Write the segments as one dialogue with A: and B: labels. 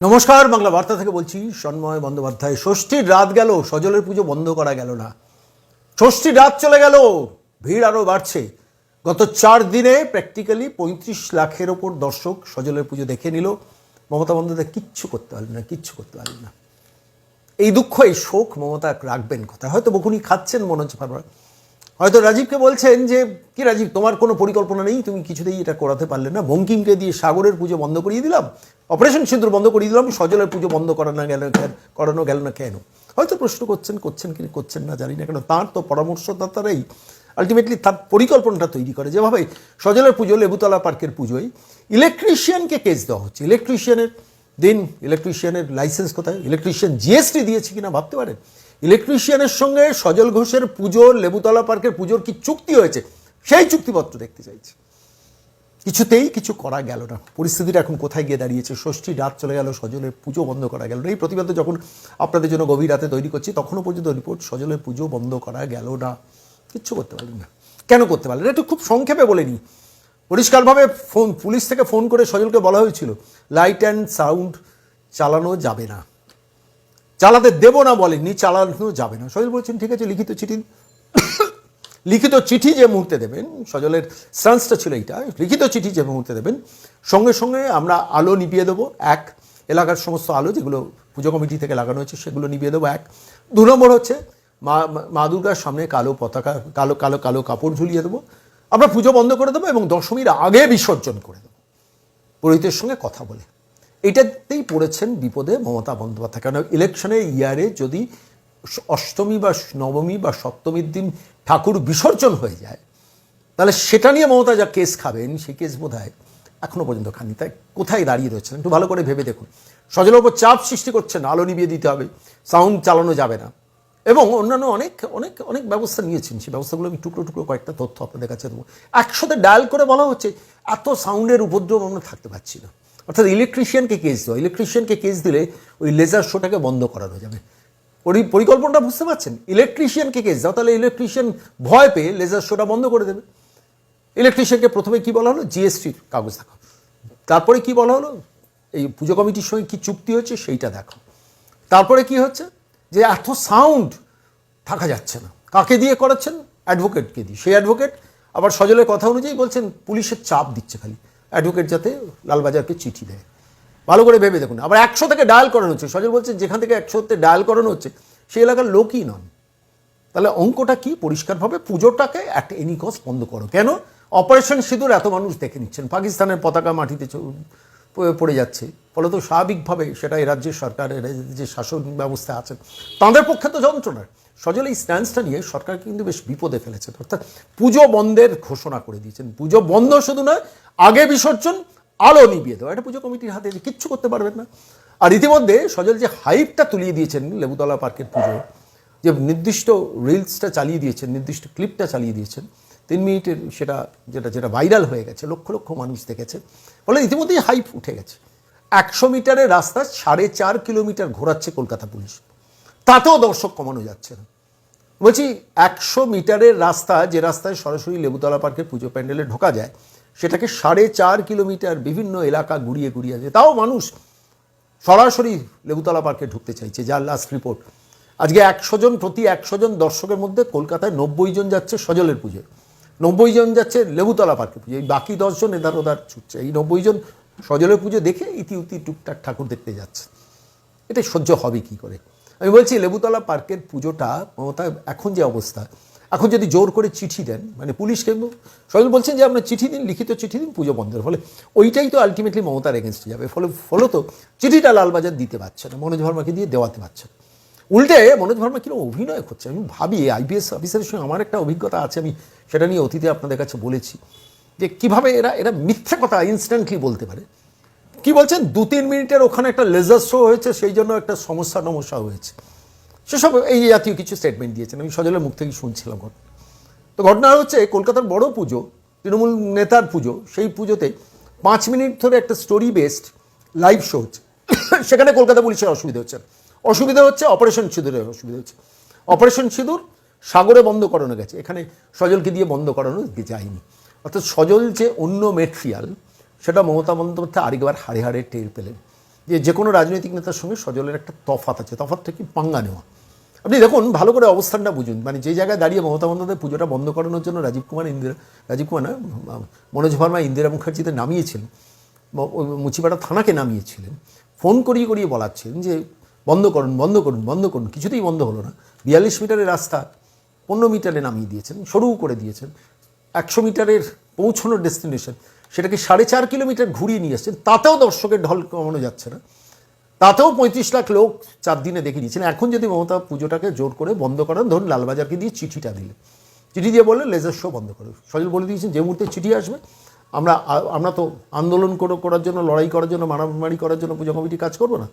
A: নমস্কার, বাংলা বার্তা থেকে বলছি, সন্ময় বন্দ্যোপাধ্যায়। ষষ্ঠীর রাত গেল, সজলের পুজো বন্ধ করা গেল না। ষষ্ঠীর রাত চলে গেল, ভিড় আরও বাড়ছে। গত চার দিনে প্র্যাকটিক্যালি পঁয়ত্রিশ লাখের ওপর দর্শক সজলের পুজো দেখে নিল। মমতা বন্দ্যোপাধ্যায় কিচ্ছু করতে পারলেন না, কিচ্ছু করতে পারলেন না। এই দুঃখ এই শোক মমতা রাখবেন কথা হয়তো বকুনি খাচ্ছেন মনোজ ভার্মা। হয়তো রাজীবকে বলছেন যে, কি রাজীব, তোমার কোনো পরিকল্পনা নেই? তুমি কিছুতেই এটা করাতে পারলে না। বঙ্কিমকে দিয়ে সাগরের পুজো বন্ধ করিয়ে দিলাম। অপারেশন সিঁদুর বন্ধ করিয়ে দিলাম। সজলের পুজো বন্ধ করানো গেল করানো গেল না কেন? হয়তো প্রশ্ন করছেন করছেন কি, করছেন না জানি না কেন। তাঁর তো পরামর্শদাতারাই আলটিমেটলি তার পরিকল্পনাটা তৈরি করে। যেভাবে সজলের পুজো, লেবুতলা পার্কের পুজোয় ইলেকট্রিশিয়ানকে কেস দেওয়া হচ্ছে। ইলেকট্রিশিয়ানের দিন, ইলেকট্রিশিয়ানের লাইসেন্স কোথায়? ইলেকট্রিশিয়ান জিএসটি দিয়েছে কিনা ভাবতে পারেন? ইলেকট্রিশিয়ানের সঙ্গে সজল ঘোষের পুজোর লেবুতলা পার্কের পুজোর কি চুক্তি হয়েছে? সেই চুক্তিপত্র দেখতে চাইছে। কিছুতেই কিছু করা গেল না। পরিস্থিতিটা এখন কোথায় গিয়ে দাঁড়িয়েছে? ষষ্ঠী রাত চলে গেল, সজলের পুজো বন্ধ করা গেল না। এই প্রতিবাদ যখন আপনাদের জন্য গভীর রাতে তৈরি করছি, তখনও পর্যন্ত রিপোর্ট সজলের পুজো বন্ধ করা গেল না। কিচ্ছু করতে পারলেন না। কেন করতে পারলেন? একটু খুব সংক্ষেপে বলে নিই। পরিষ্কারভাবে ফোন, পুলিশ থেকে ফোন করে সজলকে বলা হয়েছিল লাইট অ্যান্ড সাউন্ড চালানো যাবে না। চালাতে দেবো না বলেননি চালানো যাবে না। সজল বলছেন, ঠিক আছে, লিখিত চিঠি। লিখিত চিঠি যে মুহূর্তে দেবেন, সজলের স্টান্সটা ছিল এইটা, লিখিত চিঠি যে মুহূর্তে দেবেন, সঙ্গে সঙ্গে আমরা আলো নিভিয়ে দেবো, এক, এলাকার সমস্ত আলো, যেগুলো পুজো কমিটি থেকে লাগানো হয়েছে, সেগুলো নিভিয়ে দেবো, এক। দু নম্বর হচ্ছে, মা মা দুর্গার সামনে কালো পতাকা, কালো কালো কালো কাপড় ঝুলিয়ে দেবো। আমরা পুজো বন্ধ করে দেবো এবং দশমীর আগে বিসর্জন করে দেবো। পুরোহিতের সঙ্গে কথা বলে। এটাতেই পড়েছেন বিপদে মমতা বন্দ্যোপাধ্যায়। কারণ ইলেকশনের ইয়ারে যদি অষ্টমী বা নবমী বা সপ্তমীর দিন ঠাকুর বিসর্জন হয়ে যায়, তাহলে সেটা নিয়ে মমতা যা কেস খাবেন সেই কেস বোধ হয় এখনও পর্যন্ত খাননি। তাই কোথায় দাঁড়িয়ে রয়েছেন? একটু ভালো করে ভেবে দেখুন। সজলের ওপর চাপ সৃষ্টি করছেন, আলো নিভিয়ে দিতে হবে, সাউন্ড চালানো যাবে না। এবং অন্যান্য অনেক অনেক অনেক ব্যবস্থা নিয়েছেন। সেই ব্যবস্থাগুলো আমি টুকরো টুকরো কয়েকটা তথ্য আপনাদের কাছে দেবো। একসাথে ডায়াল করে বলা হচ্ছে, এত সাউন্ডের উপদ্রব আমরা থাকতে পারছি না। অর্থাৎ ইলেকট্রিশিয়ানকে কেস দেওয়া ইলেকট্রিশিয়ানকে কেস দিলে ওই লেজার শোটাকে বন্ধ করানো যাবে। পরি, পরিকল্পনাটা বুঝতে পারছেন? ইলেকট্রিশিয়ানকে কেস দাও, তাহলে ইলেকট্রিশিয়ান ভয় পেয়ে লেজার শোটা বন্ধ করে দেবে। ইলেকট্রিশিয়ানকে প্রথমে কি বলা হলো? জিএসটির কাগজ দেখো তারপরে কি বলা হলো? এই পুজো কমিটির সঙ্গে কি চুক্তি হচ্ছে সেইটা দেখো তারপরে কি হচ্ছে? যে এত সাউন্ড থাকা যাচ্ছে না। কাকে দিয়ে করাচ্ছেন? অ্যাডভোকেটকে দিয়ে। সেই অ্যাডভোকেট আবার সজলের কথা অনুযায়ী বলছেন, পুলিশের চাপ দিচ্ছে খালি। অ্যাডভোকেট যাতে লালবাজারকে চিঠি দেয়। ভালো করে ভেবে দেখুন। আবার একশো থেকে ডায়াল করানো হচ্ছে। সজল বলছে, যেখান থেকে একশোতে ডায়াল করানো হচ্ছে, সেই এলাকার লোকই নন। তাহলে অঙ্কটা কি? পরিষ্কারভাবে পুজোটাকে অ্যাট এনি কস্ট বন্ধ করো। কেন? অপারেশন সিঁদুর এত মানুষ দেখে নিচ্ছেন। পাকিস্তানের পতাকা মাটিতে পড়ে যাচ্ছে। ফলে তো স্বাভাবিকভাবে সেটা এই রাজ্যের সরকারের যে শাসন ব্যবস্থা আছেন তাদের পক্ষে তো যন্ত্রণার সজল এই স্ট্যান্সটা নিয়ে সরকার কিন্তু বেশ বিপদে ফেলেছেন অর্থাৎ পুজো বন্ধের ঘোষণা করে দিয়েছেন। পুজো বন্ধ শুধু নয়, আগে বিসর্জন, আলো নিবিয়ে দেওয়া। এটা পুজো কমিটির হাতে কিচ্ছু করতে পারবেন না। আর ইতিমধ্যে সজল যে হাইপটা তুলিয়ে দিয়েছেন লেবুতলা পার্কের পুজো, যে নির্দিষ্ট রিলসটা চালিয়ে দিয়েছেন, নির্দিষ্ট ক্লিপটা চালিয়ে দিয়েছেন, তিন মিনিটের সেটা যেটা যেটা ভাইরাল হয়ে গেছে, লক্ষ লক্ষ মানুষ দেখেছে। ফলে ইতিমধ্যেই হাইপ উঠে গেছে। একশো মিটারের রাস্তা সাড়ে চার কিলোমিটার ঘোরাচ্ছে কলকাতা পুলিশ। তাতেও দর্শক কমানো যাচ্ছে না। বলছি, একশো মিটারের রাস্তা, যে রাস্তায় সরাসরি লেবুতলা পার্কের পুজো প্যান্ডেলে ঢোকা যায়, সেটাকে সাড়ে চার কিলোমিটার বিভিন্ন এলাকা ঘুরিয়ে ঘুরিয়ে যায় তাও মানুষ সরাসরি লেবুতলা পার্কে ঢুকতে চাইছে, যার লাস্ট রিপোর্ট আজকে একশো জন প্রতি একশো জন দর্শকের মধ্যে কলকাতায় নব্বই জন যাচ্ছে সজলের পুজোয়। নব্বই জন যাচ্ছে, লেবুতলা পার্কে পুজো। এই বাকি দশজন এধার ওধার ছুটছে। এই নব্বই জন সজলের পুজো দেখে ইতি উতি টুকটাক ঠাকুর দেখতে যাচ্ছে। এটা সহ্য হবে কি করে? আমি বলছি, লেবুতলা পার্কের পুজোটা, মমতা, এখন যে অবস্থা, এখন যদি জোর করে চিঠি দেন মানে পুলিশ পুলিশকে সজল বলছেন যে আপনার চিঠি দিন, লিখিত চিঠি দিন, পুজো বন্ধের। ফলে ওইটাই তো আলটিমেটলি মমতার এগেনস্টে যাবে। ফলে ফলত চিঠিটা লালবাজার দিতে পারছে না, মনোজ ভার্মাকে দিয়ে দেওয়াতে পারছে না। উল্টে মনোজ ভার্মা কীরকম অভিনয় করছে? আমি ভাবি আইপিএস অফিসারের সঙ্গে আমার একটা অভিজ্ঞতা আছে, আমি সেটা নিয়ে অতীতে আপনাদের কাছে বলেছি। যে কীভাবে এরা এরা মিথ্যে কথা ইনস্ট্যান্টলি বলতে পারে। কি বলছেন? দু তিন মিনিটের ওখানে একটা লেজার শো হয়েছে, সেই জন্য একটা সমস্যা নমস্যা হয়েছে। সেসব এই জাতীয় কিছু স্টেটমেন্ট দিয়েছেন, আমি সজলের মুখ থেকে শুনছিলাম ঘটনা। তো ঘটনা হচ্ছে, কলকাতার বড় পুজো, তৃণমূল নেতার পুজো, সেই পুজোতে পাঁচ মিনিট ধরে একটা স্টোরি বেসড লাইভ শো হচ্ছে। সেখানে কলকাতা পুলিশের অসুবিধা হচ্ছে। না। অসুবিধা হচ্ছে, অপারেশন সিঁদুরের অসুবিধা হচ্ছে। অপারেশন সিঁদুর সাগরে বন্ধ করানো গেছে। এখানে সজলকে দিয়ে বন্ধ করানো যায়নি। অর্থাৎ সজল যে অন্য মেটেরিয়াল সেটা মমতা বন্দ্যোপাধ্যায় আরেকবার হাড়ে হাড়ে টের পেলেন। যে যে কোনো রাজনৈতিক নেতার সঙ্গে সজলের একটা তফাত আছে। তফাতটা কি পাঙ্গা নেওয়া। আপনি দেখুন, ভালো করে অবস্থানটা বুঝুন। মানে যে জায়গায় দাঁড়িয়ে মমতা বন্দ্যোপাধ্যায় পুজোটা বন্ধ করানোর জন্য রাজীব কুমার ইন্দিরা, রাজীব কুমার না, মনোজ ভার্মা ইন্দিরা মুখার্জিতে নামিয়েছিলেন মুচিপাড়া থানাকে নামিয়েছিলেন। ফোন করিয়ে করিয়ে বলাচ্ছেন যে বন্ধ করুন বন্ধ করুন বন্ধ করুন। কিছুতেই বন্ধ হলো না। বিয়াল্লিশ মিটারের রাস্তা পনেরো মিটারে নামিয়ে দিয়েছেন সরু করে দিয়েছেন। একশো মিটারের পৌঁছানোর ডেস্টিনেশন, সেটাকে সাড়ে চার কিলোমিটার ঘুরিয়ে নিয়ে এসছেন তাতেও দর্শকের ঢল কমানো যাচ্ছে না। তাতেও পঁয়ত্রিশ লাখ লোক চার দিনে দেখে নিয়েছেন। এখন যদি মমতা পুজোটাকে জোর করে বন্ধ করেন, ধরুন লালবাজারকে দিয়ে চিঠিটা দিলে চিঠি দিয়ে বললে লেজার শো বন্ধ করে। সজল বলে দিয়েছেন, যে মুহূর্তে চিঠি আসবে, আমরা আমরা তো আন্দোলন করে, করার জন্য, লড়াই করার জন্য, মারামারি করার জন্য পুজো কমিটি কাজ করব না।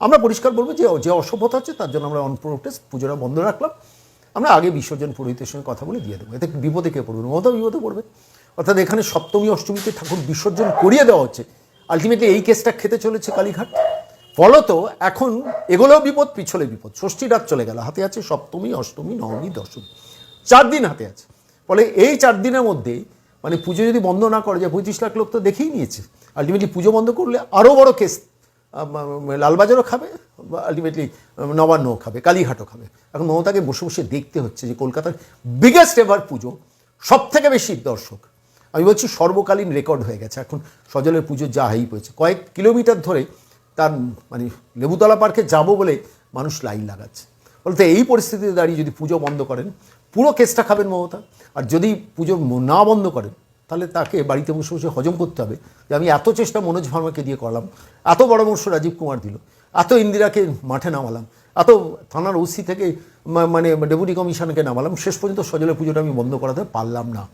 A: আমরা পরিষ্কার বলব যে যে অসভ্যতা হচ্ছে তার জন্য আমরা অন প্রোটেস্ট পুজোটা বন্ধ রাখলাম। আমরা আগে বিসর্জন পুরোহিতের সঙ্গে কথা বলে দিয়ে দেবো। এতে বিপদে কে পড়বে? মমতা বিপদে পড়বে। অর্থাৎ এখানে সপ্তমী, অষ্টমীতে ঠাকুর বিসর্জন করিয়ে দেওয়া হচ্ছে। আলটিমেটলি এই কেসটা খেতে চলেছে কালীঘাট। ফলত এখন এগুলোও বিপদ, পিছলে বিপদ। ষষ্ঠী রাত চলে গেল। হাতে আছে সপ্তমী, অষ্টমী, নবমী, দশমী। চার দিন হাতে আছে। ফলে এই চার দিনের মধ্যে মানে পুজো যদি বন্ধ না করে যায় পঁয়ত্রিশ লাখ লোক তো দেখেই নিয়েছে। আলটিমেটলি পুজো বন্ধ করলে আরও বড় কেস লালবাজারও খাবে আলটিমেটলি নবান্নও খাবে, কালীঘাটও খাবে। এখন মমতাকে বসে বসে দেখতে হচ্ছে যে কলকাতার বিগেস্ট এভার পুজো সব থেকে বেশি দর্শক। আমি বলছি সর্বকালীন রেকর্ড হয়ে গেছে। এখন সজলের পুজো যা হাইপ হয়েছে কয়েক কিলোমিটার ধরে তার মানে লেবুতলা পার্কে যাব বলে মানুষ লাইন লাগাচ্ছে। বলতে এই পরিস্থিতিতে দাঁড়িয়ে যদি পুজো বন্ধ করেন, পুরো কেসটা খাবেন মমতা। আর যদি পুজো না বন্ধ করেন তাহলে তাকে বাড়িতে বসে বসে হজম করতে হবে। যে আমি এত চেষ্টা মনোজ ভার্মাকে দিয়ে করলাম, এত পরামর্শ রাজীব কুমার দিল, এত ইন্দিরাকে মাঠে নামালাম, এত থানার ওসি থেকে মানে ডেপুটি কমিশনকে নামালাম, শেষ পর্যন্ত সজলের পুজোটা আমি বন্ধ করাতে পারলাম না।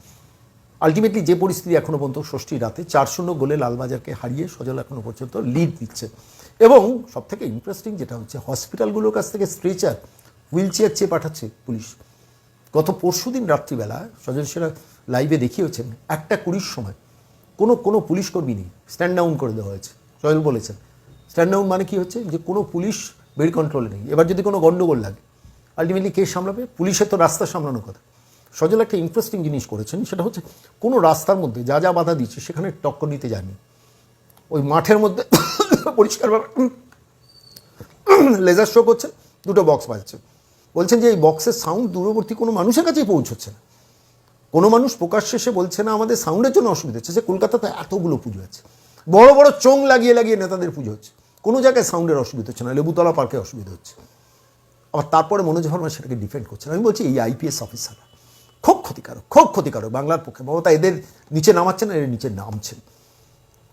A: আলটিমেটলি যে পরিস্থিতি এখনও পর্যন্ত ষষ্ঠী রাতে চার শূন্য গোলে লালবাজারকে হারিয়ে সজল এখনও পর্যন্ত লিড দিচ্ছে। এবং সবথেকে ইন্টারেস্টিং যেটা হচ্ছে হসপিটালগুলোর কাছ থেকে স্ট্রেচার হুইল চেয়ার চেয়ে পাঠাচ্ছে পুলিশ। গত পরশু দিন রাত্রিবেলা সজল সেরা লাইভে দেখিয়েছেন, একটা কুড়ির সময় কোনো কোনো পুলিশ কর্মী নেই স্ট্যান্ড ডাউন করে দেওয়া হয়েছে। সজল বলেছেন স্ট্যান্ড ডাউন মানে কি হচ্ছে যে কোনো পুলিশ বেড কন্ট্রোলে নেই। এবার যদি কোনো গণ্ডগোল লাগে আলটিমেটলি কে সামলাবে? পুলিশের তো রাস্তা সামলানোর কথা। সজল একটা ইন্টারেস্টিং জিনিস করেছেন, সেটা হচ্ছে কোনো রাস্তার মধ্যে যা যা বাধা দিচ্ছে সেখানে টক্কর নিতে যায়নি। ওই মাঠের মধ্যে পরিষ্কারভাবে লেজার শো করছে দুটো বক্স বাজছে বলছেন যে এই বক্সের সাউন্ড দূরবর্তী কোনো মানুষের কাছেই পৌঁছচ্ছে না। কোনো মানুষ প্রকাশ শেষে বলছে না, আমাদের সাউন্ডের জন্য অসুবিধা হচ্ছে। যে কলকাতাতে এতগুলো পুজো আছে। বড় বড় চোং লাগিয়ে লাগিয়ে নেতাদের পুজো হচ্ছে। কোনো জায়গায় সাউন্ডের অসুবিধা হচ্ছে না, লেবুতলা পার্কে অসুবিধা হচ্ছে। আবার তারপরে মনোজ ভার্মা সেটাকে ডিফেন্ড করছেন আমি বলছি, এই আইপিএস অফিসাররা খুব ক্ষতিকারক খুব ক্ষতিকারক বাংলার পক্ষে। মমতা, এদের নিচে নামাচ্ছেন এদের নিচে নামছেন।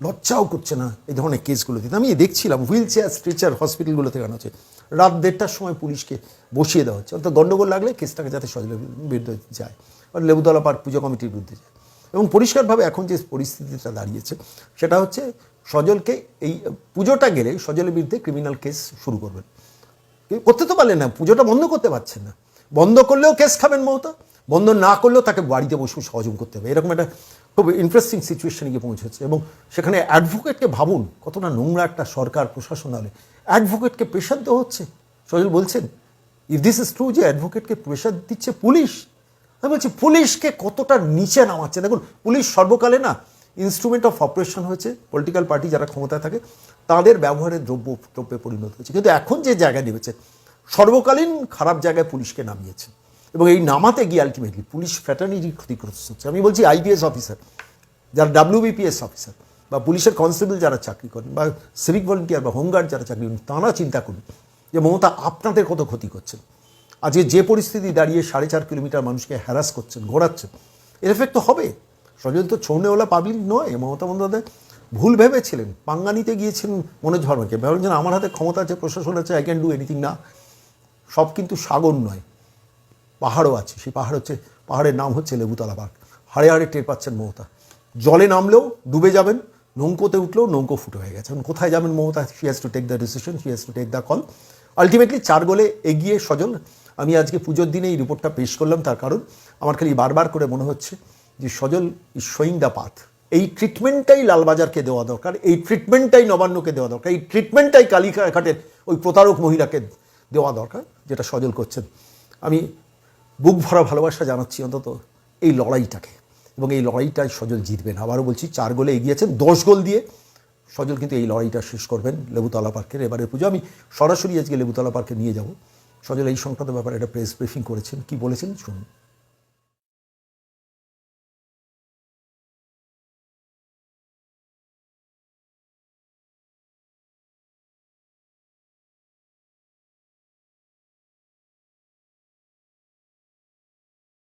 A: লজ্জাও করছে না এই ধরনের কেসগুলোতে আমি দেখছিলাম হুইল চেয়ার স্ট্রেচার হসপিটালগুলোতে আনা হচ্ছে রাত দেড়টার সময় পুলিশকে বসিয়ে দেওয়া হচ্ছে। অর্থাৎ গণ্ডগোল লাগলে কেসটাকে যাতে সজলের বিরুদ্ধে যায় আর লেবুতলা পার্ক পুজো কমিটির বিরুদ্ধে যায়। এবং পরিষ্কারভাবে এখন যে পরিস্থিতিটা দাঁড়িয়েছে, সেটা হচ্ছে সজলকে এই পুজোটা গেলে সজলের বিরুদ্ধে ক্রিমিনাল কেস শুরু করবেন। করতে তো পারলেন না, পুজোটা বন্ধ করতে পারছেন না। বন্ধ করলেও কেস খাবেন মমতা, বন্ধ না করলেও তাকে বাড়িতে বসে সহযোগ করতে হবে। এরকম একটা খুব ইন্টারেস্টিং সিচুয়েশনে গিয়ে পৌঁছেছে। এবং সেখানে অ্যাডভোকেটকে ভাবুন, কতটা নোংরা একটা সরকার, প্রশাসন হলে। অ্যাডভোকেটকে প্রেশার দেওয়া হচ্ছে। সজল বলছেন ইফ দিস ইজ ট্রু যে অ্যাডভোকেটকে প্রেশার দিচ্ছে পুলিশ। আমি বলছি, পুলিশকে কতটা নিচে নামাচ্ছে? দেখুন, পুলিশ সর্বকালে না ইনস্ট্রুমেন্ট অফ অপারেশন হয়েছে। পলিটিক্যাল পার্টি যারা ক্ষমতায় থাকে, তাদের ব্যবহারের দ্রব্য, দ্রব্যে পরিণত হয়েছে। কিন্তু এখন যে জায়গায় নেমেছে, সর্বকালীন খারাপ জায়গায় পুলিশকে নামিয়েছে। এবং এই নামাতে গিয়ে আলটিমেটলি পুলিশ ফ্যাটার্নিটি ক্ষতিগ্রস্ত হচ্ছে। আমি বলছি আইপিএস অফিসার যারা ডাব্লিউবিপিএস অফিসার বা পুলিশের কনস্টেবল যারা চাকরি করেন বা সিভিক ভলেন্টিয়ার বা হোমগার্ড যারা চাকরি করেন, তাঁরা চিন্তা করুন যে মমতা আপনাদের কত ক্ষতি করছেন। আজকে যে পরিস্থিতি দাঁড়িয়ে সাড়ে চার কিলোমিটার মানুষকে হ্যারাস করছেন, ঘোরাচ্ছেন, এর এফেক্ট তো হবে। তো ছৌনেওয়ালা পাবলিক নয়, মমতা বন্দ্যোপাধ্যায় ভুল ভেবেছিলেন। পাঙ্গা নিতে গিয়েছেন মনোজ ভার্মাকে। ভাবলেন আমার হাতে ক্ষমতা আছে, প্রশাসন আছে আই ক্যান ডু এনিথিং না। সব কিন্তু সাগর নয়, পাহাড়ও আছে। সেই পাহাড় হচ্ছে, পাহাড়ের নাম হচ্ছে লেবুতলা পার্ক। হাড়ে হাড়ে টের পাচ্ছেন মমতা। জলে নামলেও ডুবে যাবেন নৌকোতে উঠলেও নৌকো ফুটো হয়ে গেছে। এখন কোথায় যাবেন Mamata? She has to take the decision she has to take the call ultimately চার গোলে এগিয়ে সজল আমি আজকে পুজোর দিনে এই রিপোর্টটা পেশ করলাম তার কারণ আমার খালি বারবার করে মনে হচ্ছে যে Sajal is showing the path এই ট্রিটমেন্টটাই লালবাজারকে দেওয়া দরকার, এই ট্রিটমেন্টটাই নবান্নকে দেওয়া দরকার, এই ট্রিটমেন্টটাই কালীঘাটের ওই প্রতারক মহিলাকে দেওয়া দরকার, যেটা সজল করছেন। আমি বুক ভরা ভালোবাসা জানাচ্ছি অন্তত এই লড়াইটাকে। এবং এই লড়াইটায় সজল জিতবেন। আবারও বলছি, চার গোলে এগিয়েছেন, দশ গোল দিয়ে সজল কিন্তু এই লড়াইটা শেষ করবেন লেবুতলা পার্কের। এবারের পুজো, আমি সরাসরি আজকে লেবুতলা পার্কে নিয়ে যাব। সজল এই সংক্রান্ত ব্যাপারে একটা প্রেস ব্রিফিং করেছেন। কি বলেছেন শুনুন।